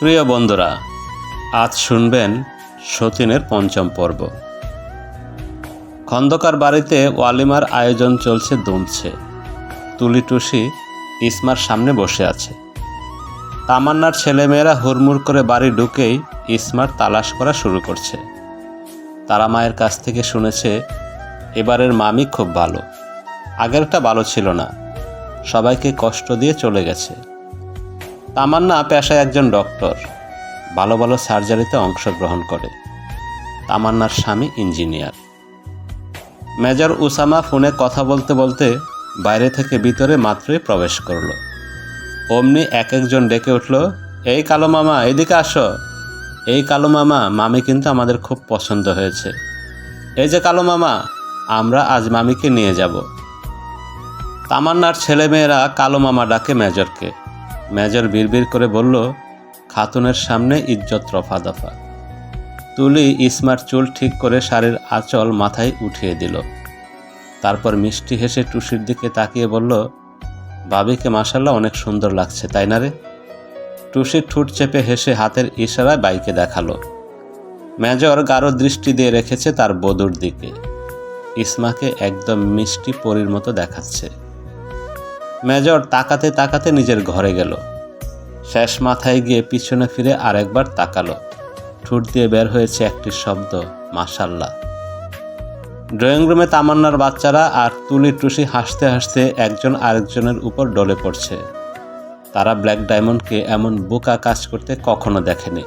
প্রিয় বন্ধুরা, আজ শুনবেন সতীনের পঞ্চম পর্ব। খন্দকার বাড়িতে ওয়ালিমার আয়োজন চলছে দুমছে। তুলি টুসি ইসমার সামনে বসে আছে। তামান্নার ছেলেমেয়েরা হুড়মুড় করে বাড়ি ঢুকেই ইসমার তালাশ করা শুরু করছে। তারা মায়ের কাছ থেকে শুনেছে, এবারের মামি খুব ভালো। আগেরটা ভালো ছিল না। সবাইকে কষ্ট দিয়ে চলে গেছে। তামান্না পেশায় একজন ডক্টর। ভালো ভালো সার্জারিতে অংশগ্রহণ করে। তামান্নার স্বামী ইঞ্জিনিয়ার। মেজর উসামা ফোনে কথা বলতে বলতে বাইরে থেকে ভিতরে মাত্রই প্রবেশ করল। অমনি এক একজন ডেকে উঠল, এই কালো মামা, এদিকে আসো। এই কালো মামা, মামি কিন্তু আমাদের খুব পছন্দ হয়েছে। এই যে কালো মামা, আমরা আজ মামিকে নিয়ে যাব। তামান্নার ছেলেমেয়েরা কালো মামা ডাকে মেজরকে। মেজর বিড়বিড় করে বলল, খাতুনের সামনে ইজ্জত রফা দফা। তুলি ইসমার চুল ঠিক করে শাড়ির আঁচল মাথায় উঠিয়ে দিল। তারপর মিষ্টি হেসে টুসির দিকে তাকিয়ে বলল, বাবিকে মাসাল্লাহ অনেক সুন্দর লাগছে, তাই না রে? টুসির ঠুট চেপে হেসে হাতের ইশারায় বাইকে দেখাল। মেজর গাঢ় দৃষ্টি দিয়ে রেখেছে তার বধুর দিকে। ইসমাকে একদম মিষ্টি পরীর মতো দেখাচ্ছে। মেজর তাকাতে তাকাতে নিজের ঘরে গেল। শেষ মাথায় গিয়ে পিছনে ফিরে আরেকবার তাকালো। ঠুট দিয়ে বের হয়েছে একটি শব্দ মাসাল্লাহ ড্রয়িং রুমে তামান্নার বাচ্চারা আর তুলি টুসি হাসতে হাসতে একজন আরেকজনের উপর ডলে পড়ছে। তারা ব্ল্যাক ডায়মন্ডকে এমন বোকা কাজ করতে কখনো দেখেনি।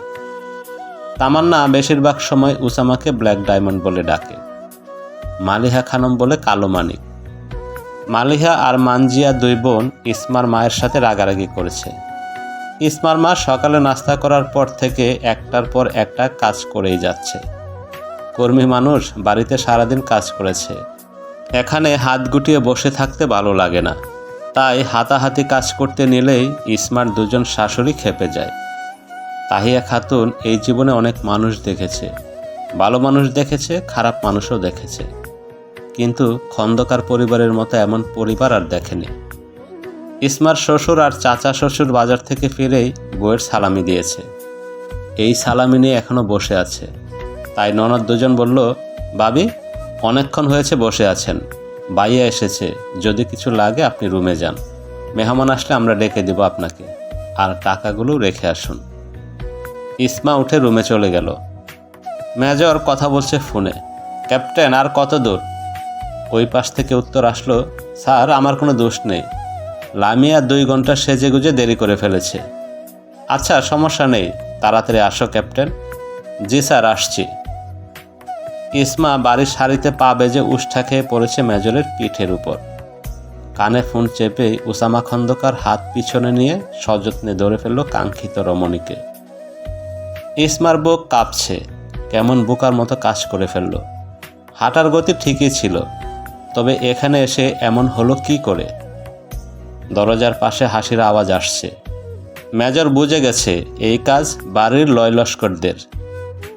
তামান্না বেশিরভাগ সময় উসামাকে ব্ল্যাক ডায়মন্ড বলে ডাকে। মালিহা খানম বলে কালো মানিক। মালিহা আর মানজিয়া দুই বোন ইসমার মায়ের সাথে রাগারাগি করেছে। ইসমার মা সকালে নাস্তা করার পর থেকে একটার পর একটা কাজ করেই যাচ্ছে। কর্মী মানুষ বাড়িতে সারাদিন কাজ করেছে। এখানে হাত গুটিয়ে বসে থাকতে ভালো লাগে না। তাই হাতাহাতি কাজ করতে নিলেই ইসমার দুজন শাশুড়ি খেপে যায়। তাহিয়া খাতুন এই জীবনে অনেক মানুষ দেখেছে। ভালো মানুষ দেখেছে, খারাপ মানুষও দেখেছে। কিন্তু খন্দকার পরিবারের মতো এমন পরিবার আর দেখেনি। ইসমার শ্বশুর আর চাচা শ্বশুর বাজার থেকে ফিরেই বইয়ের সালামি দিয়েছে। এই সালামি নিয়ে এখনও বসে আছে। তাই ননদ দুজন বলল, বাবি, অনেকক্ষণ হয়েছে বসে আছেন। বাইয়া এসেছে। যদি কিছু লাগে আপনি রুমে যান। মেহমান আসলে আমরা ডেকে দেব আপনাকে। আর টাকাগুলো রেখে আসুন। ইসমা উঠে রুমে চলে গেল। মেজর কথা বলছে ফোনে, ক্যাপ্টেন, আর কত দূর? ওই পাশ থেকে উত্তর আসলো, স্যার, আমার কোনো দোষ নেই। লামিয়া দুই ঘণ্টা সেজে গুজে দেরি করে ফেলেছে। আচ্ছা সমস্যা নেই, তাড়াতাড়ি আসো, ক্যাপ্টেন। জি, স্যার, আসছি। ইসমা বাড়ির শাড়িতে পা বেজে উষ্ঠা খেয়ে পড়েছে মেজরের পিঠের উপর। কানে ফোন চেপেই উসামা খন্দকার হাত পিছনে নিয়ে সযত্নে ধরে ফেলল কাঙ্ক্ষিত রমণীকে। ইসমার বুক কাঁপছে, কেমন বুকার মতো কাজ করে ফেলল। হাঁটার গতি ঠিকই ছিল তবে এখানে এসে এমন হলো কি করে? দরজার পাশে হাসির আওয়াজ আসছে। মেজর বুঝে গেছে, এই কাজ বাড়ির লয় লস্করদের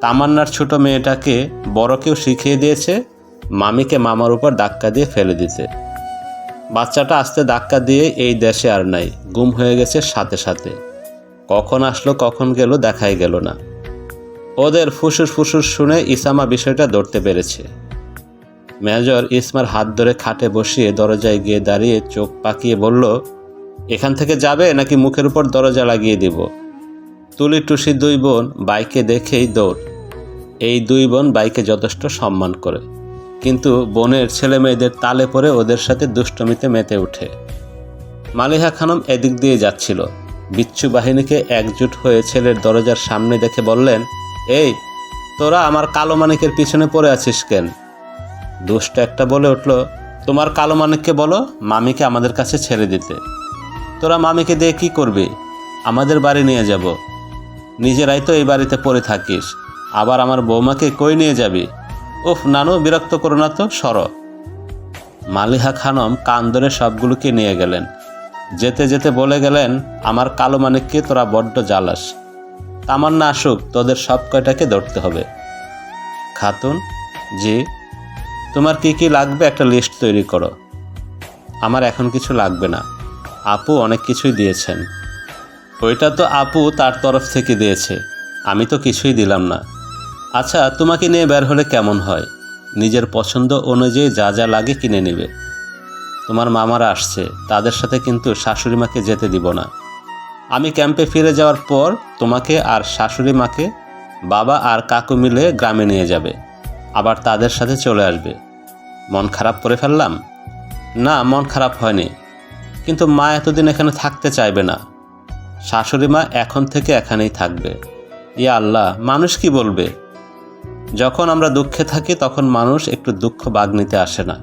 তামান্নার ছোট মেয়েটাকে বড় কেউ শিখিয়ে দিয়েছে মামিকে মামার উপর ধাক্কা দিয়ে ফেলে দিতে। বাচ্চাটা আস্তে ধাক্কা দিয়ে এই দেশে আর নাই, গুম হয়ে গেছে সাথে সাথে। কখন আসলো, কখন গেল দেখাই গেল না। ওদের ফুসুস ফুসুস শুনে ইসামা বিষয়টা ধরতে পেরেছে। মেজর ইসমার হাত ধরে খাটে বসিয়ে দরজায় গিয়ে দাঁড়িয়ে চোখ পাকিয়ে বলল, এখান থেকে যাবে নাকি মুখের উপর দরজা লাগিয়ে দিব? তুলি টুসি দুই বোন বাইকে দেখেই দৌড়। এই দুই বোন বাইকে যথেষ্ট সম্মান করে। কিন্তু বোনের ছেলে মেয়েদের তালে পরে ওদের সাথে দুষ্টমিতে মেতে ওঠে। মালিহা খানম এদিক দিয়ে যাচ্ছিল। বিচ্ছু বাহিনীকে একজুট হয়ে ছেলের দরজার সামনে দেখে বললেন, এই, তোরা আমার কালো মানিকের পিছনে পড়ে আছিস কেন? দুষ্ট একটা বলে উঠল, তোমার কালো মানিককে বলো, মামিকে আমাদের কাছে ছেড়ে দিতে। তোরা মামিকে দিয়ে কি করবি? আমাদের বাড়ি নিয়ে যাব। নিজেরাই তো এই বাড়িতে পড়ে থাকিস। আবার আমার বৌমাকে কই নিয়ে যাবি? উফ, নানু, বিরক্ত করো না তো, সর। মালিহা খানম কান ধরে সবগুলোকে নিয়ে গেলেন। যেতে যেতে বলে গেলেন, আমার কালো মানিককে তোরা বড্ড জ্বালাস। তামান্না আসুক, তোদের সব কয়টাকে ধরতে হবে। খাতুন, জি তোমার কি কি লাগবে একটা লিস্ট তৈরি করো। আমার এখন কিছু লাগবে না। আপু অনেক কিছুই দিয়েছেন। ওইটা তো আপু তার তরফ থেকে দিয়েছে। আমি তো কিছুই দিলাম না। আচ্ছা তোমাকে নিয়ে বের হলে কেমন হয়? নিজের পছন্দ অনুযায়ী যা যা লাগে কিনে নেবে। তোমার মামারা আসছে। তাদের সাথে কিন্তু শাশুড়ি মাকে যেতে দিব না। আমি ক্যাম্পে ফিরে যাওয়ার পর তোমাকে আর শাশুড়ি মাকে বাবা আর কাকু মিলে গ্রামে নিয়ে যাবে। আবার তাদের সাথে চলে আসবে। মন খারাপ করে ফেললাম? না, মন খারাপ হয়নি। কিন্তু মা এতদিন এখানে থাকতে চাইবে না। শাশুড়ি মা এখন থেকে এখানেই থাকবে। ইয়া আল্লাহ, মানুষ কি বলবে? যখন আমরা দুঃখে থাকি, তখন মানুষ একটু দুঃখ বাগ নিতে আসে না।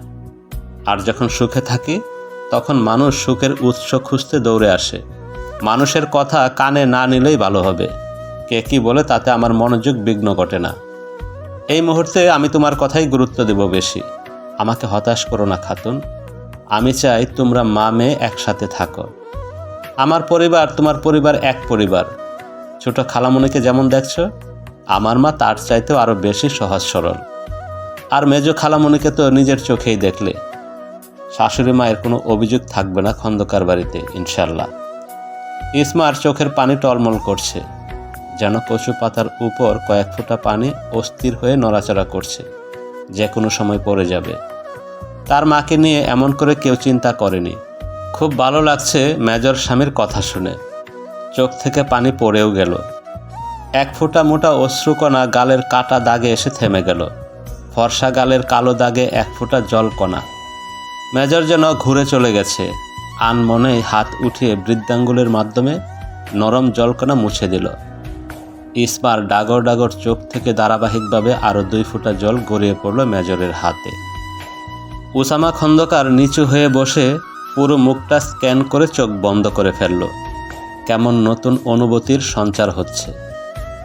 আর যখন সুখে থাকি, তখন মানুষ সুখের উৎস খুঁজতে দৌড়ে আসে। মানুষের কথা কানে না নিলেই ভালো হবে। কে কি বলে তাতে আমার মনোযোগ বিঘ্ন ঘটে না। এই মুহূর্তে আমি তোমার কথাই গুরুত্ব দেব বেশি। আমাকে হতাশ করো না, খাতুন। আমি চাই তোমরা মা মেয়ে একসাথে থাকো। আমার পরিবার তোমার পরিবার এক পরিবার। ছোট খালামণিকে যেমন দেখছ, আমার মা তার চাইতেও আরও বেশি সহজ সরল। আর মেজ খালামণিকে তো নিজের চোখেই দেখলে। শাশুড়ি মায়ের কোনো অভিযোগ থাকবে না খন্দকার বাড়িতে ইনশাল্লাহ ইসমার চোখের পানি টলমল করছে, যেন কচু পাতার উপর কয়েক ফোঁটা পানি অস্থির হয়ে নড়াচড়া করছে। যে কোনো সময় পড়ে যাবে। তার মাকে নিয়ে এমন করে কেউ চিন্তা করেনি। খুব ভালো লাগছে মেজর স্বামীর কথা শুনে। চোখ থেকে পানি পড়েও গেল। এক ফোঁটা মোটা অশ্রুকণা গালের কাটা দাগে এসে থেমে গেল। ফর্সা গালের কালো দাগে এক ফোঁটা জলকণা। মেজর যেন ঘুরে চলে গেছে। আনমনেই হাত উঠিয়ে বৃদ্ধাঙ্গুলের মাধ্যমে নরম জলকণা মুছে দিল। ইসমার ডাগর ডাগর চোখ থেকে ধারাবাহিকভাবে আরও দুই ফোঁটা জল গড়িয়ে পড়ল মেজরের হাতে। উসামা খন্দকার নিচু হয়ে বসে পুরো মুখটা স্ক্যান করে চোখ বন্ধ করে ফেলল। কেমন নতুন অনুভূতির সঞ্চার হচ্ছে।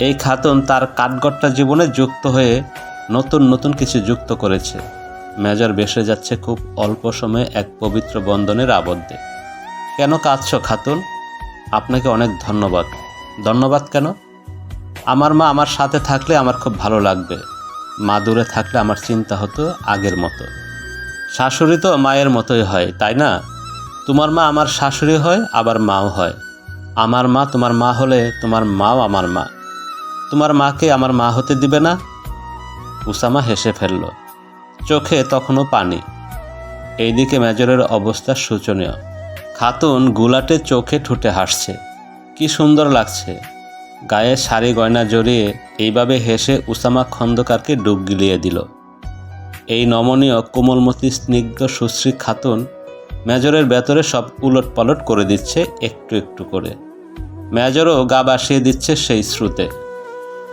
এই খাতুন তার কাঠগট্টা জীবনে যুক্ত হয়ে নতুন নতুন কিছু যুক্ত করেছে। মেজর বেসে যাচ্ছে খুব অল্প সময়ে এক পবিত্র বন্ধনের আবদ্ধে। কেন কাঁদছ খাতুন? আপনাকে অনেক ধন্যবাদ। ধন্যবাদ কেন? আমার মা আমার সাথে থাকলে আমার খুব ভালো লাগবে। মা দূরে থাকলে আমার চিন্তা হতো আগের মতো। শাশুড়ি তো মায়ের মতোই হয়, তাই না? তোমার মা আমার শাশুড়ি হয়, আবার মাও হয়। আমার মা তোমার মা হলে তোমার মাও আমার মা। তোমার মাকে আমার মা হতে দিবে না? উসামা হেসে ফেলল। চোখে তখনও পানি। এইদিকে মেজরের অবস্থা শোচনীয়। খাতুন গুলাটে চোখে ঠুটে হাসছে। কি সুন্দর লাগছে। গায়ে শাড়ি গয়না জড়িয়ে এইভাবে হেসে উসামা খন্দকারকে ডুব গিলিয়ে দিল। এই নমনীয় কোমলমতি স্নিগ্ধ সুশ্রী খাতুন মেজরের ভেতরে সব উলট পালট করে দিচ্ছে একটু একটু করে। মেজরও গা বাসিয়ে দিচ্ছে সেই শ্রুতে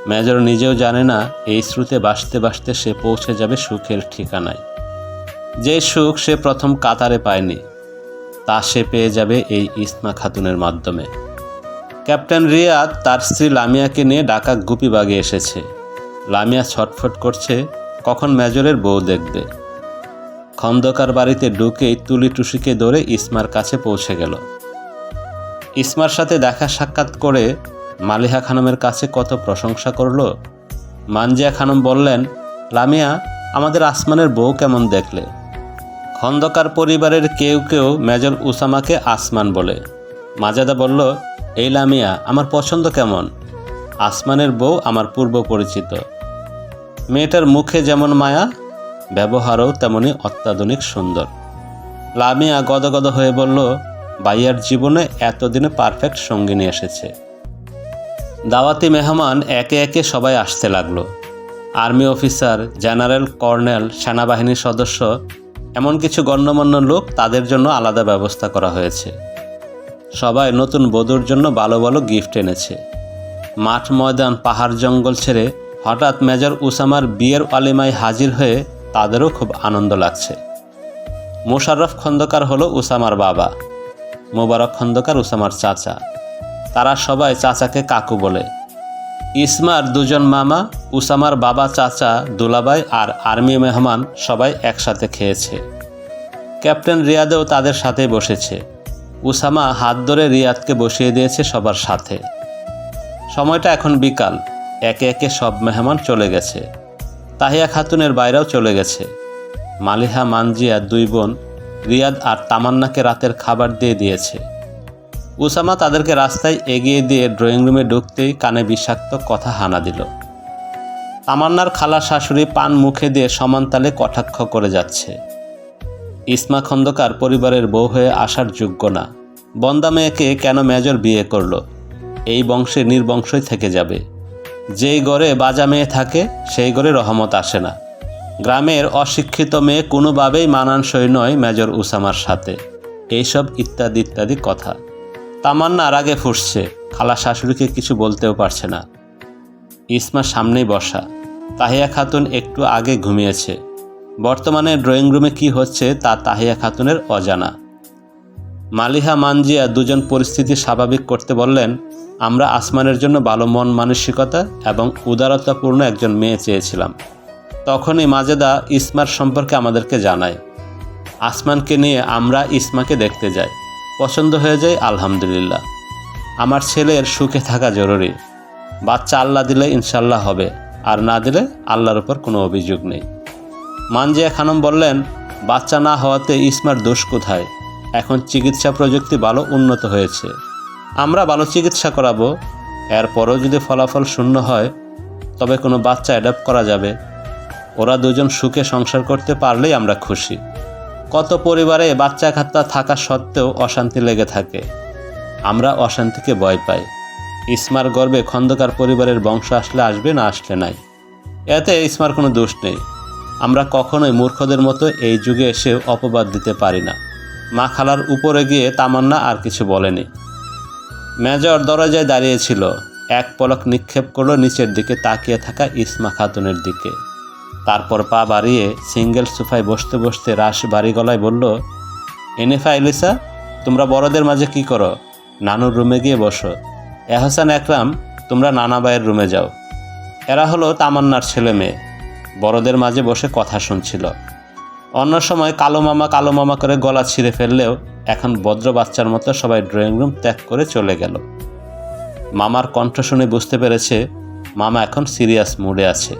মেজর নিজেও জানে না এই শ্রুতে বাসতে বাসতে সে পৌঁছে যাবে সুখের ঠিকানায়। যে সুখ সে প্রথম কাতারে পায়নি, তা সে পেয়ে যাবে এই ইসমা খাতুনের মাধ্যমে। ক্যাপ্টেন রিয়াদ তার স্ত্রী লামিয়াকে নিয়ে ডাকা গুপি বাগে এসেছে। লামিয়া ছটফট করছে, কখন মেজরের বউ দেখবে। খন্দকার বাড়িতে ঢুকেই তুলি টুসিকে ধরে ইসমার কাছে পৌঁছে গেল। ইসমার সাথে দেখা সাক্ষাৎ করে মালিহা খানমের কাছে কত প্রশংসা করল। মানজিয়া খানম বললেন, লামিয়া, আমাদের আসমানের বউ কেমন দেখলে? খন্দকার পরিবারের কেউ কেউ মেজর উসামাকে আসমান বলে। মাজাদা বলল এই লামিয়া, আমার পছন্দ কেমন? আসমানের বউ আমার পূর্ব পরিচিত। মেয়েটার মুখে যেমন মায়া, ব্যবহারও তেমনি অত্যাধুনিক সুন্দর। লামিয়া গদগদ হয়ে বলল বাইয়ার জীবনে এতদিনে পারফেক্ট সঙ্গিনী এসেছে। দাওয়াতি মেহমান একে একে সবাই আসতে লাগল। আর্মি অফিসার, জেনারেল, কর্নেল, সেনাবাহিনীর সদস্য, এমন কিছু গণ্যমান্য লোক তাদের জন্য আলাদা ব্যবস্থা করা হয়েছে। সবাই নতুন বধূর জন্য ভালো ভালো গিফট এনেছে। মাঠ ময়দান, পাহাড় জঙ্গল ছেড়ে হঠাৎ মেজর উসামার বিয়ের আলিমায় হাজির হয়ে তাদেরও খুব আনন্দ লাগছে। মোশাররফ খন্দকার হলো উসামার বাবা। মোবারক খন্দকার উসামার চাচা। তারা সবাই চাচাকে কাকু বলে। ইসমার দুজন মামা, উসামার বাবা, চাচা দুলাবাই আর আর্মি মেহমান সবাই একসাথে খেয়েছে। ক্যাপ্টেন রিয়াদেও তাদের সাথে বসেছে। উসামা হাত ধরে রিয়াদকে বসিয়ে দিয়েছে সবার সাথে। সময়টা এখন বিকাল। একে একে সব মেহমান চলে গেছে। তাহিয়া খাতুনের বাইরেও চলে গেছে। মালিহা, মানজিয়া দুই বোন, রিয়াদ আর তামান্নাকে রাতের খাবার দিয়ে দিয়েছে। উসামা তাদেরকে রাস্তায় এগিয়ে দিয়ে ড্রয়িং রুমে ঢুকতেই কানে বিষাক্ত কথা হানা দিল। তামান্নার খালা শাশুড়ি পান মুখে দিয়ে সমানতালে কটাক্ষ করে যাচ্ছে। ইসমা খন্দকার পরিবারের বউ হয়ে আসার যোগ্য না। বন্দা মেয়েকে কেন মেজর বিয়ে করল? এই বংশে নির্বংশই থেকে যাবে। যেই ঘরে বাজা মেয়ে থাকে, সেই ঘরে রহমত আসে না। গ্রামের অশিক্ষিত মেয়ে কোনোভাবেই মানানসই নয় মেজর উসামার সাথে। এইসব ইত্যাদি ইত্যাদি কথা। তামান্না রাগে ফুসছে, খালা শাশুড়িকে কিছু বলতেও পারছে না। ইসমা সামনেই বসা। তাহিয়া খাতুন একটু আগে ঘুমিয়েছে। বর্তমানে ড্রয়িং রুমে কি হচ্ছে তা তাহিয়া খাতুনের অজানা। মালিহা মানজিয়া দুজন পরিস্থিতি স্বাভাবিক করতে বললেন, আমরা আসমানের জন্য ভালো মন, মানসিকতা এবং উদারতাপূর্ণ একজন মেয়ে চেয়েছিলাম। তখনই মাজেদা ইসমার সম্পর্কে আমাদেরকে জানায়। আসমানকে নিয়ে আমরা ইসমাকে দেখতে যাই। পছন্দ হয়ে যায়, আলহামদুলিল্লাহ। আমার ছেলের সুখে থাকা জরুরি। বাচ্চা আল্লাহ দিলে ইনশাল্লাহ হবে, আর না দিলে আল্লাহর উপর কোনো অভিযোগ নেই। মানজিয়া খানম বললেন, বাচ্চা না হওয়াতে ইসমার দোষ কোথায়? এখন চিকিৎসা প্রযুক্তি ভালো উন্নত হয়েছে। আমরা ভালো চিকিৎসা করাবো। এরপরও যদি ফলাফল শূন্য হয়, তবে কোনো বাচ্চা অ্যাডাপ্ট করা যাবে। ওরা দুজন সুখে সংসার করতে পারলেই আমরা খুশি। কত পরিবারে বাচ্চা খাত্তা থাকা সত্ত্বেও অশান্তি লেগে থাকে। আমরা অশান্তিকে ভয় পাই। ইসমার গর্বে খন্দকার পরিবারের বংশ আসলে আসবে না আসলে নাই। এতে ইসমার কোনো দোষ নেই। আমরা কখনোই মূর্খদের মতো এই যুগে এসে অপবাদ দিতে পারি না। মা খালার উপরে গিয়ে তামান্না আর কিছু বলেনি। মেজর দরজায় দাঁড়িয়েছিল। এক পলক নিক্ষেপ করল নিচের দিকে তাকিয়ে থাকা ইসমা খাতুনের দিকে। তারপর পা বাড়িয়ে সিঙ্গেল সোফায় বসতে বসতে রাশ বাড়ি গলায় বলল এনেফা এলিসা, তোমরা বড়দের মাঝে কি করো? নানুর রুমে গিয়ে বসো। এহসান একরাম, তোমরা নানা ভাইয়ের রুমে যাও। এরা হলো তামান্নার ছেলে মেয়ে। বড়দের মাঝে বসে কথা শুনছিল। অন্য সময় কালো মামা কালো মামা করে গলা ছিঁড়ে ফেললেও এখন ভদ্র বাচ্চার মতো সবাই ড্রয়িং রুম ত্যাগ করে চলে গেল। মামার কণ্ঠ শুনে বুঝতে পেরেছে মামা এখন সিরিয়াস মুডে আছে।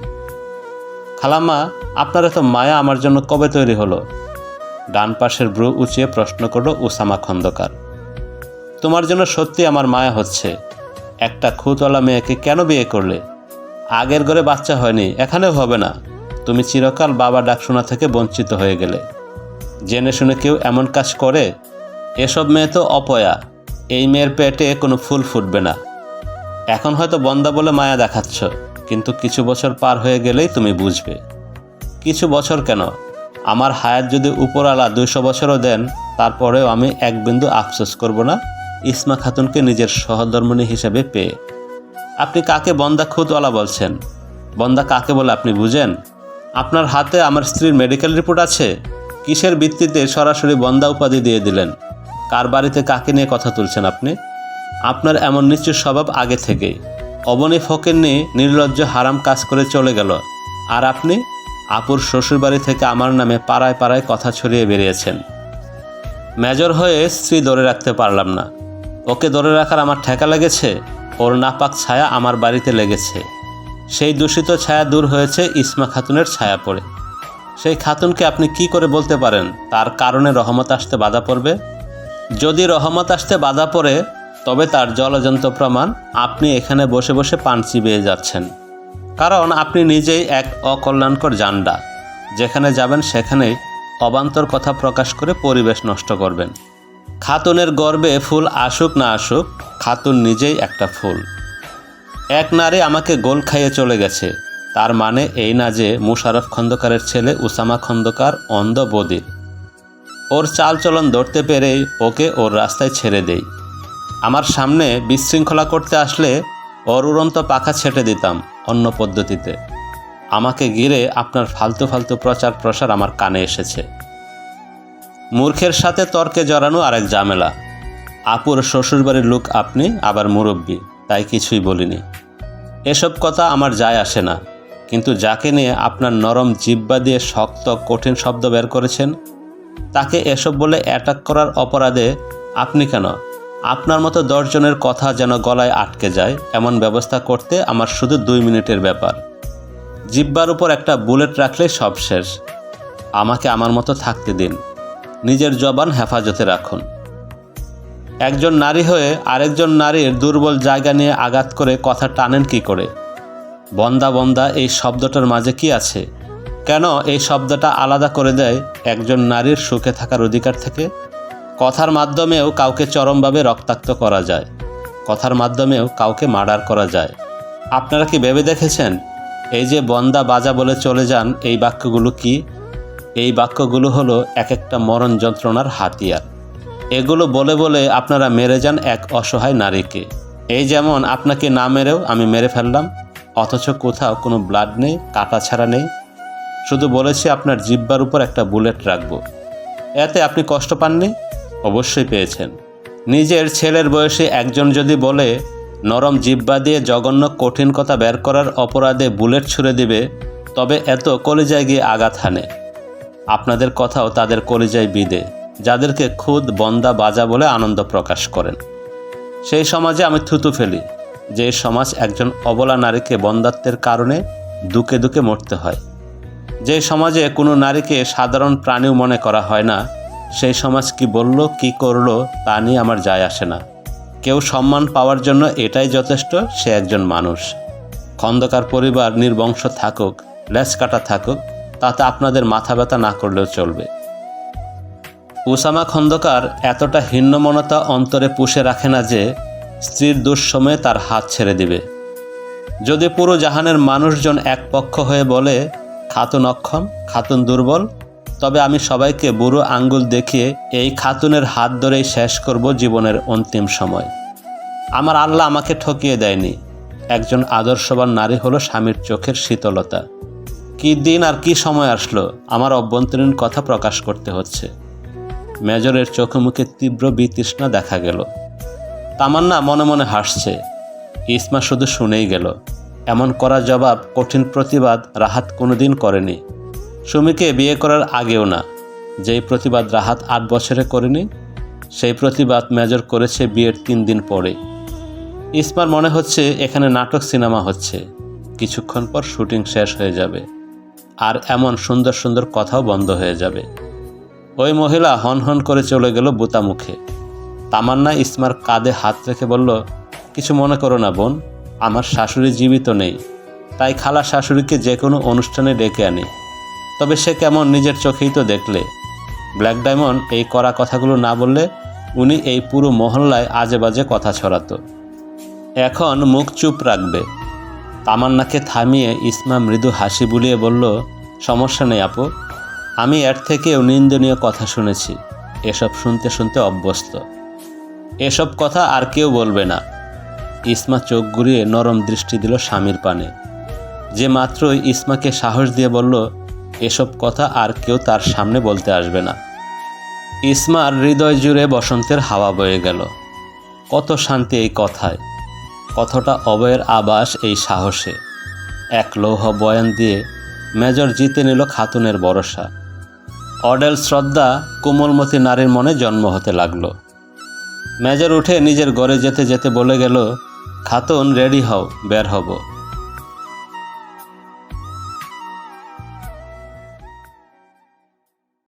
খালাম্মা, আপনার এত মায়া আমার জন্য কবে তৈরি হলো? ডান পাশের ব্রু উঁচিয়ে প্রশ্ন করল উসামা খন্দকার। তোমার জন্য সত্যি আমার মায়া হচ্ছে। একটা খুতওয়ালা মেয়েকে কেন বিয়ে করলে? আগের ঘরে বাচ্চা হয়নি, এখানেও হবে না। তুমি চিরকাল বাবা ডাক শোনা থেকে বঞ্চিত হয়ে গেলে। জেনে শুনে কেউ এমন কাজ করে? এসব মেয়ে তো অপয়া। এই মেয়ের পেটে কোনো ফুল ফুটবে না। এখন হয়তো বন্দা বলে মায়া দেখাচ্ছ, কিন্তু কিছু বছর পার হয়ে গেলেই তুমি বুঝবে। কিছু বছর কেন? আমার হায়াত যদি উপরওয়ালা দুইশো বছরও দেন, তারপরেও আমি এক বিন্দু আফসোস করব না। ইসমা খাতুনকে নিজের সহধর্মিণী হিসেবে পেয়ে। আপনি কাকে বন্দা খুদওয়ালা বলছেন? বন্দা কাকে বলে আপনি বুঝেন? আপনার হাতে আমার স্ত্রীর মেডিকেল রিপোর্ট আছে? কিসের ভিত্তিতে সরাসরি বন্দা উপাধি দিয়ে দিলেন? কার বাড়িতে কাকে নিয়ে কথা তুলছেন আপনি? আপনার এমন নিশ্চয় স্বভাব আগে থেকেই। অবনী ফকের নিয়ে নির্লজ্জ হারাম কাজ করে চলে গেল। আর আপনি? আপুর শ্বশুরবাড়ি থেকে আমার নামে পাড়ায় পাড়ায় কথা ছড়িয়ে বেরিয়েছেন। মেজর হয়ে স্ত্রী ধরে রাখতে পারলাম না। ওকে ধরে রাখার আমার ঠেকা লেগেছে? ওর নাপাক ছায়া আমার বাড়িতে লেগেছে। সেই দূষিত ছায়া দূর হয়েছে ইসমা খাতুনের ছায়া পড়ে। সেই খাতুনকে আপনি কি করে বলতে পারেন? তার কারণে রহমত আসতে বাধা পড়বে? যদি রহমত আসতে বাধা পড়ে, তবে তার জলজন্ত প্রমাণ আপনি এখানে বসে বসে পান চিবিয়ে যাচ্ছেন। কারণ আপনি নিজেই এক অকল্যাণকর জান্ডা। যেখানে যাবেন সেখানেই অবান্তর কথা প্রকাশ করে পরিবেশ নষ্ট করবেন। খাতুনের গর্বে ফুল আসুক না আসুক খাতুন নিজেই একটা ফুল। এক নারী আমাকে গোল খাইয়ে চলে গেছে। তার মানে এই না যে মুশারফ খন্দকারের ছেলে উসামা খন্দকার অন্ধ বদির ওর চালচলন ধরতে পেরেই ওকে ওর রাস্তায় ছেড়ে দেই। আমার সামনে বিশৃঙ্খলা করতে আসলে ওর উড়ন্ত পাখা ছেটে দিতাম অন্য পদ্ধতিতে। আমাকে ঘিরে আপনার ফালতু ফালতু প্রচার প্রসার আমার কানে এসেছে। মূর্খের সাথে তর্কে জড়ানো আরেক ঝামেলা। আপুর শ্বশুরবাড়ির লোক আপনি, আবার মুরব্বী। তাই কিছুই বলিনি। এসব কথা আমার যায় আসে না। কিন্তু যাকে নিয়ে আপনার নরম জিব্বা দিয়ে শক্ত, কঠিন শব্দ বের করেছেন, তাকে এসব বলে অ্যাটাক করার অপরাধে আপনি কেন? আপনার মতো দশজনের কথা যেন গলায় আটকে যায়, এমন ব্যবস্থা করতে আমার শুধু দুই মিনিটের ব্যাপার। জিব্বার উপর একটা বুলেট রাখলে সব শেষ। আমাকে আমার মতো থাকতে দিন। নিজের জবান হেফাজতে রাখুন। একজন নারী হয়ে আরেকজন নারীর দুর্বল জায়গা নিয়ে আঘাত করে কথা টানেন কি করে? বন্দা বন্দা এই শব্দটার মাঝে কি আছে? কেন এই শব্দটা আলাদা করে দেয় একজন নারীর সুখে থাকার অধিকার থেকে? কথার মাধ্যমেও কাউকে চরমভাবে রক্তাক্ত করা যায়। কথার মাধ্যমেও কাউকে মার্ডার করা যায়। আপনারা কি ভেবে দেখেছেন? এই যে বন্দা বাজা বলে চলে যান, এই বাক্যগুলো কি? এই বাক্যগুলো হলো এক একটা মরণ যন্ত্রণার হাতিয়ার। এগুলো বলে বলে আপনারা মেরে যান এক অসহায় নারীকে। এই যেমন আপনাকে না মেরেও আমি মেরে ফেললাম, অথচ কোথাও কোনো ব্লাড নেই, কাটা ছাড়া নেই। শুধু বলেছি আপনার জিব্বার উপর একটা বুলেট রাখব। এতে আপনি কষ্ট পাননি? অবশ্যই পেয়েছেন। নিজের ছেলের বয়সে একজন যদি বলে, নরম জিব্বা দিয়ে জঘন্য কঠিন কথা বের করার অপরাধে বুলেট ছুঁড়ে দিবে, তবে এত কলিজায় গিয়ে আঘাত হানে। আপনাদের কথাও তাদের কলিজায় বিদে যাদেরকে খুদ, বন্দা, বাজা বলে আনন্দ প্রকাশ করেন। সেই সমাজে আমি থুতু ফেলি, যে সমাজ একজন অবলা নারীকে বন্দাত্বের কারণে দুকে দুকে মরতে হয়। যে সমাজে কোনো নারীকে সাধারণ প্রাণীও মনে করা হয় না, সেই সমাজ কি বলল, কি করল, তা নিয়ে আমার যায় আসে না। কেউ সম্মান পাওয়ার জন্য এটাই যথেষ্ট, সে একজন মানুষ। খন্দকার পরিবার নির্বংশ থাকুক, লেজ কাটা থাকুক, তাতে আপনাদের মাথা ব্যথা না করলেও চলবে। উসামা খন্দকার এতটা হীনমনতা অন্তরে পুষে রাখে না যে, স্ত্রীর দুঃসময়ে তার হাত ছেড়ে দিবে। যদি পুরো জাহানের মানুষজন এক পক্ষ হয়ে বলে, খাতুন অক্ষম, খাতুন দুর্বল, তবে আমি সবাইকে বুড়ো আঙ্গুল দেখিয়ে এই খাতুনের হাত ধরেই শেষ করব জীবনের অন্তিম সময়। আমার আল্লাহ আমাকে ঠকিয়ে দেয়নি। একজন আদর্শবান নারী হলো স্বামীর চোখের শীতলতা। কি দিন আর কি সময় আসলো, আমার অভ্যন্তরীণ কথা প্রকাশ করতে হচ্ছে। মেজরের চোখে মুখে তীব্র বিতৃষ্ণা দেখা গেল। তামান্না মনে মনে হাসছে। ইসমা শুধু শুনেই গেল। এমন করা জবাব কঠিন প্রতিবাদ রাহাত কোনোদিন করেনি। সুমিকে বিয়ে করার আগেও না। যেই প্রতিবাদ রাহাত আট বছরে করেনি, সেই প্রতিবাদ মেজর করেছে বিয়ের তিন দিন পরে। ইসমার মনে হচ্ছে এখানে নাটক সিনেমা হচ্ছে। কিছুক্ষণ পর শুটিং শেষ হয়ে যাবে। আর এমন সুন্দর সুন্দর কথাও বন্ধ হয়ে যাবে। ওই মহিলা হন হন করে চলে গেল বুতা মুখে। তামান্না ইসমার কাঁধে হাত রেখে বলল, কিছু মনে করো না বোন, আমার শাশুড়ি জীবিত নেই। তাই খালা শাশুড়িকে যে কোনো অনুষ্ঠানে ডেকে আনি। তবে সে কেমন নিজের চোখেই তো দেখলে। ব্ল্যাক ডায়মন্ড এই করা কথাগুলো না বললে উনি এই পুরো মহল্লায় আজে বাজে কথা ছড়াতো। এখন মুখ চুপ রাখবে। তামান্নাকে থামিয়ে ইসমা মৃদু হাসি বুলিয়ে বলল, সমস্যা নেই আপু আমি এর থেকেও নিন্দনীয় কথা শুনেছি। এসব শুনতে শুনতে অভ্যস্ত। এসব কথা আর কেউ বলবে না। ইসমা চোখ ঘুরিয়ে নরম দৃষ্টি দিল স্বামীর পানে। যে মাত্রই ইসমাকে সাহস দিয়ে বলল, এসব কথা আর কেউ তার সামনে বলতে আসবে না। ইসমার হৃদয় জুড়ে বসন্তের হাওয়া বয়ে গেল। কত শান্তি এই কথায়। কতটা অবয়ের আবাস এই সাহসে। এক লৌহ বয়ান দিয়ে মেজর জিতে নিল খাতুনের ভরসা। অডেল শ্রদ্ধা কোমলমতি নারীর মনে জন্ম হতে লাগল। মেজর উঠে নিজের ঘরে যেতে যেতে বলে গেল, খাতুন, রেডি হও, বের হব।